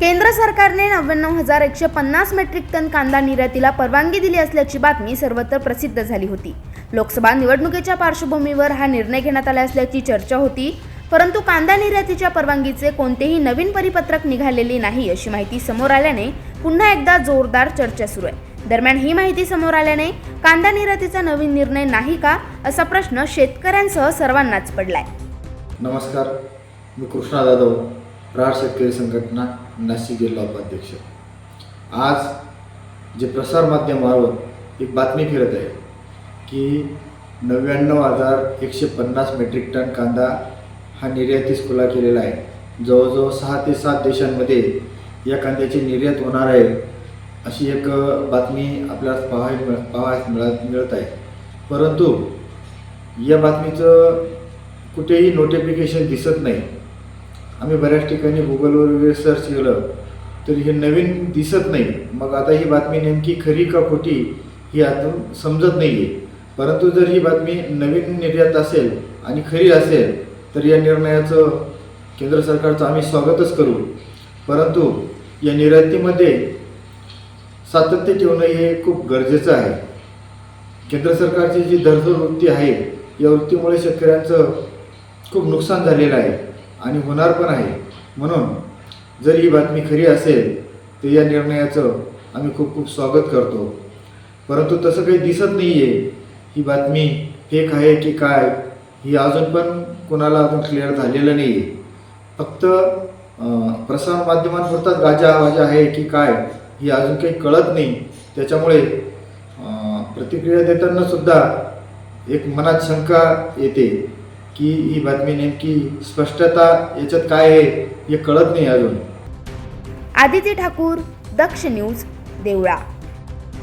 केंद्र सरकारने नव्याण्णव हजार एकशे पन्नास मेट्रिक टन कांदा निर्यातीला परवानगी दिली असल्याची बातमी सर्वत्र प्रसिद्ध झाली होती. लोकसभा निवडणुकीच्या पार्श्वभूमीवर हा निर्णय घेण्यात आला असल्याची चर्चा होती परंतु कांदा निर्यातीच्या परवानगीचे कोणतेही नवीन परिपत्रक निघालेले नाही अशी माहिती समोर आल्याने पुन्हा एकदा जोरदार चर्चा सुरू आहे. दरम्यान ही माहिती समोर आल्याने कांदा निर्यातीचा नवीन निर्णय नाही का असा प्रश्न शेतकऱ्यांसह सर्वांनाच पडलाय. नमस्कार मी कृष्णा जाधव प्रहार शेतकरी संघटना नाशिक जिल्हा उपाध्यक्ष आज जे प्रसारमाध्यमावर एक बातमी फिरत आहे की नव्याण्णव हजार एकशे पन्नास मेट्रिक टन कांदा हा निर्यातीस खुला केलेला आहे. जवळजवळ सहा ते सात देशांमध्ये या कांद्याची निर्यात होणार आहे अशी एक बातमी आपल्याला पाहाय मिळ पाहायला मिळत मिळत आहे. परंतु या बातमीचं कुठेही नोटिफिकेशन दिसत नाही. आम्ही बऱ्याच ठिकाणी गुगलवर वगैरे सर्च केलं तर हे नवीन दिसत नाही. मग आता ही बातमी नेमकी खरी का खोटी ही अजून समजत नाही आहे परंतु जर ही बातमी नवीन निर्यात असेल आणि खरी असेल तर या निर्णयाचं केंद्र सरकारचं आम्ही स्वागतच करू. परंतु या निर्यातीमध्ये सातत्य ठेवणं हे खूप गरजेचं आहे. केंद्र सरकारची जी धरधर वृत्ती आहे या वृत्तीमुळे शेतकऱ्यांचं खूप नुकसान झालेलं आहे. आणि होणार पण आहे. म्हणून जर ही बातमी खरी असेल तर या निर्णयाचं आम्ही खूप खूप स्वागत करतो. परंतु तसं काही दिसत नाही आहे ही बातमी फेक आहे की काय ही अजून पण कोणाला अजून क्लिअर झालेलं नाही आहे फक्त प्रसारमाध्यमांपुरता गाजा वाजा आहे की काय ही अजून काही कळत नाही. त्याच्यामुळे प्रतिक्रिया देताना सुद्धा एक मनात शंका येते. की ही बातमी नेमकी स्पष्टता याच्यात काय आहे हे कळत नाही अजून. आदिती ठाकूर दक्ष न्यूज देवळा.